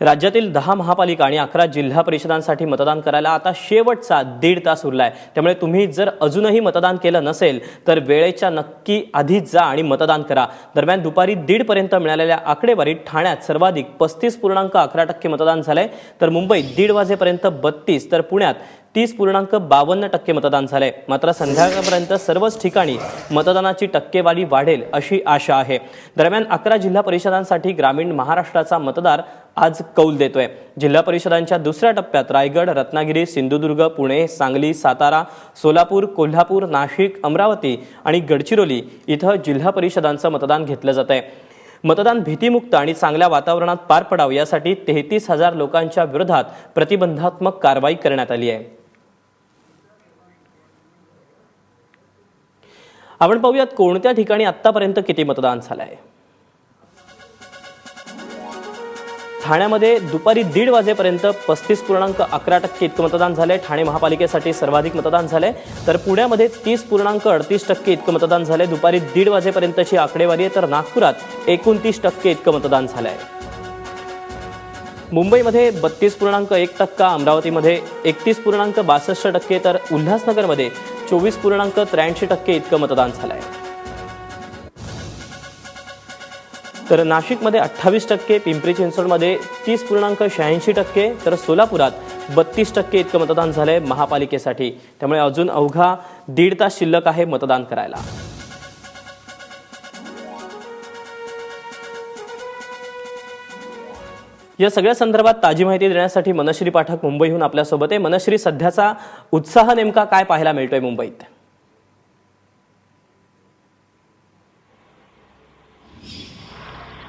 राज्यातील दहा महापालिका आणि अकरा जिल्हा परिषदांसाठी मतदान करायला आता शेवटचा दीड तास उरला आहे त्यामुळे तुम्ही जर अजूनही मतदान केलं नसेल तर वेळेच्या नक्की आधीच जा आणि मतदान करा. दरम्यान दुपारी दीडपर्यंत मिळालेल्या आकडेवारीत ठाण्यात सर्वाधिक पस्तीस पूर्णांक अकरा टक्के मतदान झालंय. तर मुंबईत दीड वाजेपर्यंत बत्तीस तर पुण्यात तीस पूर्णांक बावन्न टक्के मतदान झालंय. मात्र संध्याकाळपर्यंत सर्वच ठिकाणी मतदानाची टक्केवारी वाढेल अशी आशा आहे. दरम्यान अकरा जिल्हा परिषदांसाठी ग्रामीण महाराष्ट्राचा मतदार आज कौल देतोय. जिल्हा परिषदांच्या दुसऱ्या टप्प्यात रायगड रत्नागिरी सिंधुदुर्ग पुणे सांगली सातारा सोलापूर कोल्हापूर नाशिक अमरावती आणि गडचिरोली इथं जिल्हा परिषदांचं मतदान घेतलं जात आहे मतदान भीतीमुक्त आणि चांगल्या वातावरणात पार पडावं यासाठी तेहतीस हजार लोकांच्या विरोधात प्रतिबंधात्मक कारवाई करण्यात आली आहे. आपण पाहूयात कोणत्या ठिकाणी आतापर्यंत किती मतदान झालं आहे ठाण्यामध्ये दुपारी दीड वाजेपर्यंत पस्तीस पूर्णांक अकरा टक्के इतकं मतदान झालंय. ठाणे महापालिकेसाठी सर्वाधिक मतदान झालंय. तर पुण्यामध्ये तीस पूर्णांक अडतीस टक्के इतकं मतदान झालंय. दुपारी दीड वाजेपर्यंतची आकडेवारी आहे. तर नागपुरात एकोणतीस टक्के इतकं मतदान झालंय. मुंबईमध्ये बत्तीस पूर्णांक एक टक्का अमरावतीमध्ये एकतीस पूर्णांक बासष्ट टक्के तर उल्हासनगरमध्ये चोवीस पूर्णांक त्र्याऐंशी टक्के इतकं मतदान झालंय. तर नाशिकमध्ये अठ्ठावीस टक्के पिंपरी चिंचवडमध्ये तीस पूर्णांक शहाऐंशी टक्के तर सोलापुरात बत्तीस टक्के इतकं मतदान झालंय महापालिकेसाठी. त्यामुळे अजून अवघा दीड तास शिल्लक आहे मतदान करायला. या सगळ्या संदर्भात ताजी माहिती देण्यासाठी मनश्री पाठक मुंबईहून आपल्यासोबत आहे. मनश्री सध्याचा उत्साह नेमका काय पाहायला मिळतोय मुंबईत?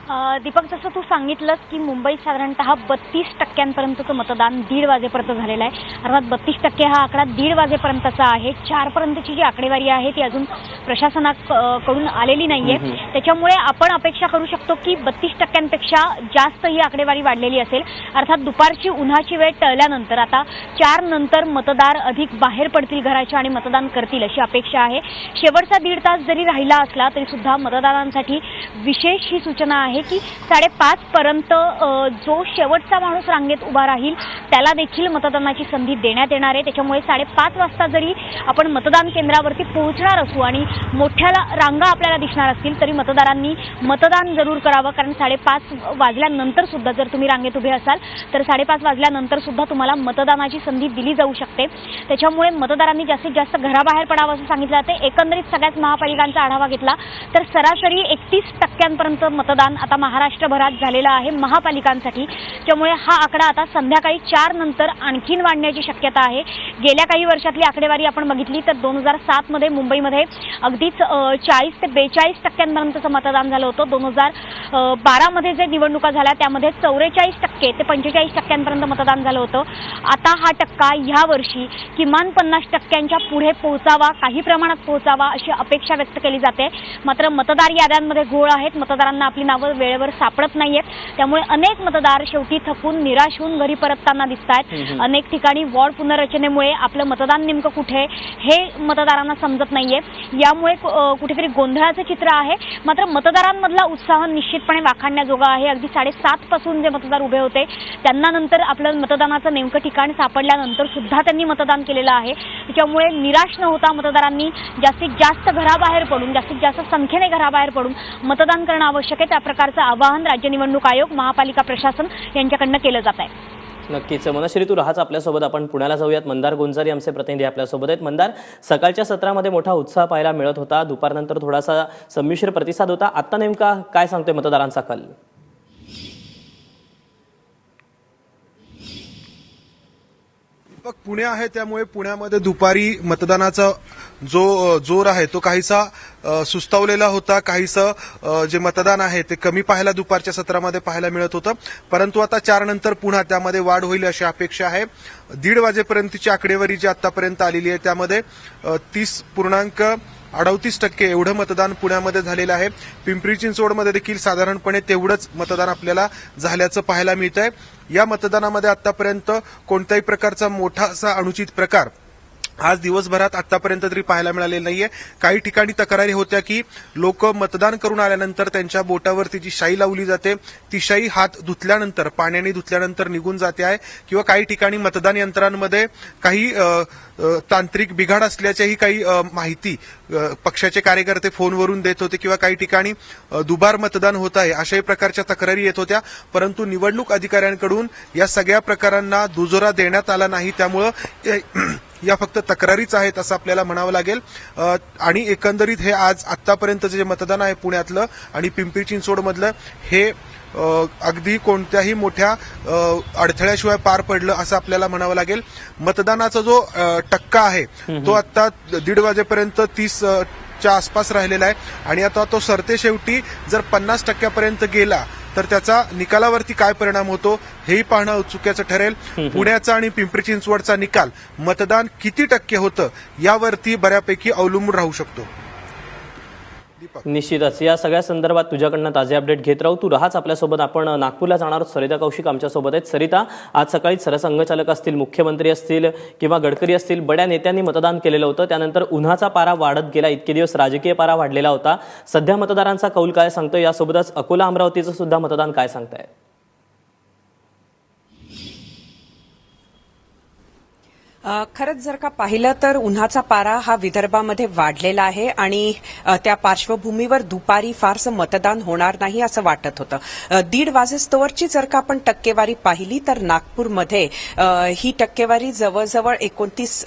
दीपक जसं तू सांगितलंस की मुंबईत साधारणतः बत्तीस टक्क्यांपर्यंतचं मतदान दीड वाजेपर्यंत झालेलं आहे. अर्थात बत्तीस टक्के हा आकडा दीड वाजेपर्यंतचा आहे. चारपर्यंतची जी आकडेवारी आहे ती अजून प्रशासनाकडून आलेली नाहीये. त्याच्यामुळे आपण अपेक्षा करू शकतो की बत्तीस टक्क्यांपेक्षा जास्त ही आकडेवारी वाढलेली असेल. अर्थात दुपारची उन्हाची वेळ टळल्यानंतर आता चार नंतर मतदार अधिक बाहेर पडतील घराच्या आणि मतदान करतील अशी अपेक्षा आहे. शेवटचा दीड तास जरी राहिला असला तरी सुद्धा मतदारांसाठी विशेष ही सूचना आहे. की साडेपाच पर्यंत जो शेवटचा माणूस रांगेत उभा राहील त्याला देखील मतदानाची संधी देण्यात येणार आहे. त्याच्यामुळे साडेपाच वाजता जरी आपण मतदान केंद्रावरती पोहोचणार असू आणि मोठ्या रांगा आपल्याला दिसणार असतील तरी मतदारांनी मतदान जरूर करावं. कारण साडेपाच वाजल्यानंतर सुद्धा जर तुम्ही रांगेत उभे असाल तर साडेपाच वाजल्यानंतर सुद्धा तुम्हाला मतदानाची संधी दिली जाऊ शकते. त्याच्यामुळे मतदारांनी जास्तीत जास्त घराबाहेर पडावं असं सांगितलं जाते. एकंदरीत सगळ्याच महापालिकांचा आढावा घेतला तर सरासरी एकतीस टक्क्यांपर्यंत मतदान आता महाराष्ट्रभरात झालेला आहे महापालिकांसाठी. त्यामुळे हा आकडा आता संध्याकाळी चार नंतर आणखीन वाढण्याची शक्यता आहे. गेल्या काही वर्षातली आकडेवारी आपण बघितली तर दोन हजार सातमध्ये मुंबईमध्ये अगदीच चाळीस ते बेचाळीस टक्क्यांपर्यंतचं मतदान झालं होतं. दोन हजार बारामध्ये जे निवडणुका झाल्या त्यामध्ये चौवेचाळीस टक्के ते पंचेचाळीस टक्क्यांपर्यंत मतदान झालं होतं. आता हा टक्का यावर्षी किमान पन्नास टक्क्यांच्या पुढे पोहोचावा काही प्रमाणात पोहोचावा अशी अपेक्षा व्यक्त केली जाते. मात्र मतदार याद्यांमध्ये घोळ आहेत. मतदारांना आपली नावं वेळेवर सापडत नाहीयेत. त्यामुळे अनेक मतदार शेवटी थकून निराश होऊन घरी परतताना दिसत आहेत अनेक ठिकाणी वॉर्ड पुनर्रचनेमुळे आपलं मतदान नेमकं कुठे हे मतदारांना समजत नाहीये. यामुळे कुठेतरी गोंधळाचं चित्र आहे. मात्र मतदारांमधला उत्साह निश्चितपणे वाखाणण्याजोगा आहे. अगदी साडेसात पासून जे मतदार उभे होते त्यांना नंतर आपलं मतदानाचं नेमकं ठिकाण सापडल्यानंतर सुद्धा त्यांनी मतदान केलेलं आहे. त्याच्यामुळे निराश न होता मतदारांनी जास्तीत जास्त घराबाहेर पडून जास्तीत जास्त संख्येने घराबाहेर पडून मतदान करणं आवश्यक आहे. त्या प्रकारचं आवाहन राज्य निवडणूक आयोग महापालिका प्रशासन यांच्याकडनं केलं जात आहे. नक्कीच. मनश्री तू राहाच आपल्यासोबत. आपण पुण्याला जाऊयात. मंदार गुंजारी आमचे प्रतिनिधी आपल्यासोबत आहेत. मंदार सकाळच्या सत्रामध्ये मोठा उत्साह पाहायला मिळत होता. दुपारनंतर थोडासा संमिश्र प्रतिसाद होता. आता नेमका काय सांगतोय मतदारांचा कल? दीपक पुणे आहे त्यामुळे पुण्यामध्ये दुपारी मतदानाचा जो जोर आहे तो काहीसा सुस्तावलेला होता. काहीसं जे मतदान आहे ते कमी पाहायला दुपारच्या सत्रामध्ये पाहायला मिळत होतं. परंतु आता चार नंतर पुन्हा त्यामध्ये वाढ होईल अशी अपेक्षा आहे. दीड वाजेपर्यंतची आकडेवारी जी आतापर्यंत आलेली आहे त्यामध्ये तीस पूर्णांक अडतीस टक्के एवढं मतदान पुण्यामध्ये झालेलं आहे. पिंपरी चिंचवडमध्ये देखील साधारणपणे तेवढंच मतदान आपल्याला झाल्याचं पाहायला मिळत आहे या मतदानामध्ये आतापर्यंत कोणत्याही प्रकारचा मोठा असा अनुचित प्रकार आज दिवसभरात आतापर्यंत तरी पाहायला मिळालेलं नाहीये. काही ठिकाणी तक्रारी होत्या की लोक मतदान करून आल्यानंतर त्यांच्या बोटावरती जी शाई लावली जाते ती शाई हात धुतल्यानंतर पाण्याने धुतल्यानंतर निघून जाते आहे किंवा काही ठिकाणी मतदान यंत्रांमध्ये काही तांत्रिक बिघाड असल्याच्याही काही माहिती पक्षाचे कार्यकर्ते फोनवरून देत होते किंवा काही ठिकाणी दुबार मतदान होत आहे अशाही प्रकारच्या तक्रारी येत होत्या. परंतु निवडणूक अधिकाऱ्यांकडून या सगळ्या प्रकारांना दुजोरा देण्यात आला नाही. त्यामुळं या फक्त तक्रारीच आहेत असं आपल्याला म्हणावं लागेल. आणि एकंदरीत हे आज आतापर्यंतचं जे मतदान आहे पुण्यातलं आणि पिंपरी चिंचवडमधलं हे अगदी कोणत्याही मोठ्या अडथळ्याशिवाय पार पडलं असं आपल्याला म्हणावं लागेल. मतदानाचा जो टक्का आहे तो आता दीड वाजेपर्यंत तीस च्या आसपास राहिलेला आहे. आणि आता तो सरते शेवटी जर पन्नास टक्क्यापर्यंत गेला तर त्याचा निकालावरती काय परिणाम होतो हेही पाहणं औत्सुक्याचं ठरेल. पुण्याचा आणि पिंपरी चिंचवडचा निकाल मतदान किती टक्के होतं यावरती बऱ्यापैकी अवलंबून राहू शकतो. निश्चितच. या सगळ्या संदर्भात तुझ्याकडनं ताजे अपडेट घेत राहू. तू राहाच आपल्यासोबत. आपण नागपूरला जाणार आहोत. सरिता कौशिक आमच्यासोबत आहेत. सरिता आज सकाळी सरसंघचालक असतील मुख्यमंत्री असतील किंवा गडकरी असतील बड्या नेत्यांनी मतदान केलेलं होतं. त्यानंतर उन्हाचा पारा वाढत गेला. इतके दिवस राजकीय पारा वाढलेला होता. सध्या मतदारांचा कौल काय सांगतो यासोबतच अकोला अमरावतीचं सुद्धा मतदान काय सांगताय खरंच जर का पाहिलं तर उन्हाचा पारा हा विदर्भामध्ये वाढलेला आहे आणि त्या पार्श्वभूमीवर दुपारी फारसं मतदान होणार नाही असं वाटत होतं. दीड वाजेस्तोवरची जर का आपण टक्केवारी पाहिली तर नागपूरमध्ये ही टक्केवारी जवळजवळ एकोणतीस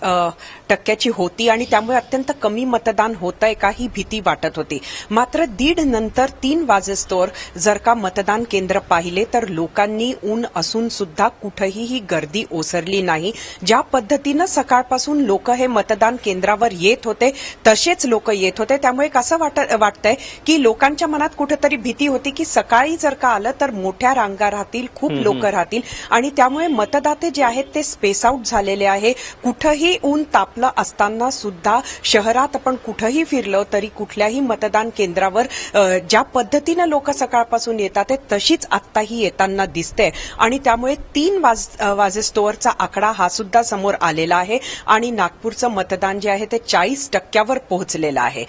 टक्क्याची होती आणि त्यामुळे अत्यंत कमी मतदान होत आहे का ही भीती वाटत होती. मात्र दीड नंतर तीन वाजेस्तोवर जर का मतदान केंद्र पाहिले तर लोकांनी ऊन असून सुद्धा कुठेही ही गर्दी ओसरली नाही. ज्या पद्धतीनं सकाळपासून लोक हे मतदान केंद्रावर येत होते तसेच लोक येत होते. त्यामुळे एक असं वाट वाटतंय की लोकांच्या मनात कुठेतरी भीती होती की सकाळी जर का आलं तर मोठ्या रांगा राहतील खूप लोक राहतील. आणि त्यामुळे मतदाते जे आहेत ते स्पेस आउट झालेले आहे. कुठंही ऊन तापलं असताना सुद्धा शहरात आपण कुठंही फिरलो तरी कुठल्याही मतदान केंद्रावर ज्या पद्धतीनं लोक सकाळपासून येतात ते तशीच आत्ताही येताना दिसते आणि त्यामुळे तीन वाज अ, वाजेस्तोवरचा आकडा हा सुद्धा समोर आलेला आहे आणि नागपूरचं मतदान जे आहे ते चाळीस टक्क्यावर पोहोचलेलं आहे.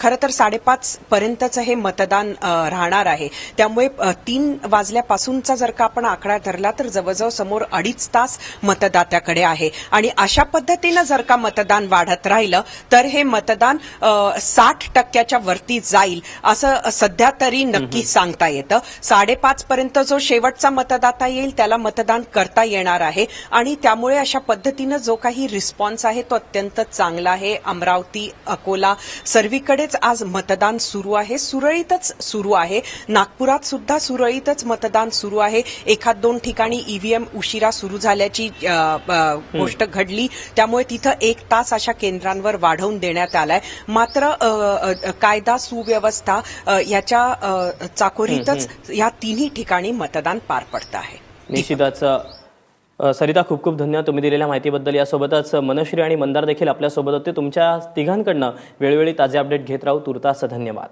खरं तर साडेपाच पर्यंतचं हे मतदान राहणार आहे. त्यामुळे तीन वाजल्यापासूनचा जर का आपण आकडा धरला तर जवळजवळ समोर अडीच तास मतदात्याकडे आहे. आणि अशा पद्धतीनं जर का मतदान वाढत राहिलं तर हे मतदान साठ टक्क्याच्या वरती जाईल असं सध्या तरी नक्की सांगता येतं. साडेपाच पर्यंत जो शेवटचा मतदाता येईल त्याला मतदान करता येणार आहे. आणि त्यामुळे अशा पद्धतीनं जो काही रिस्पॉन्स आहे तो अत्यंत चांगला आहे. अमरावती अकोला सर्वीकडेच आज मतदान सुरू आहे. सुरळीतच सुरू आहे. नागपुरात सुद्धा सुरळीतच मतदान सुरू आहे. एखाद दोन ठिकाणी ईव्हीएम उशिरा सुरू झाल्याची गोष्ट घडली. त्यामुळे तिथं एक तास अशा केंद्रांवर वाढवून देण्यात आलाय. मात्र कायदा सुव्यवस्था याच्या चाकोरीतच या तिन्ही ठिकाणी मतदान पार पडतं आहे. निश्चितच सरिता खूप खूप धन्यवाद तुम्ही दिलेल्या माहितीबद्दल. यासोबतच मनश्री आणि मंदार देखील आपल्यासोबत होते. तुमच्या तिघांकडनं वेळोवेळी ताजे अपडेट घेत राहू. तुर्तास धन्यवाद.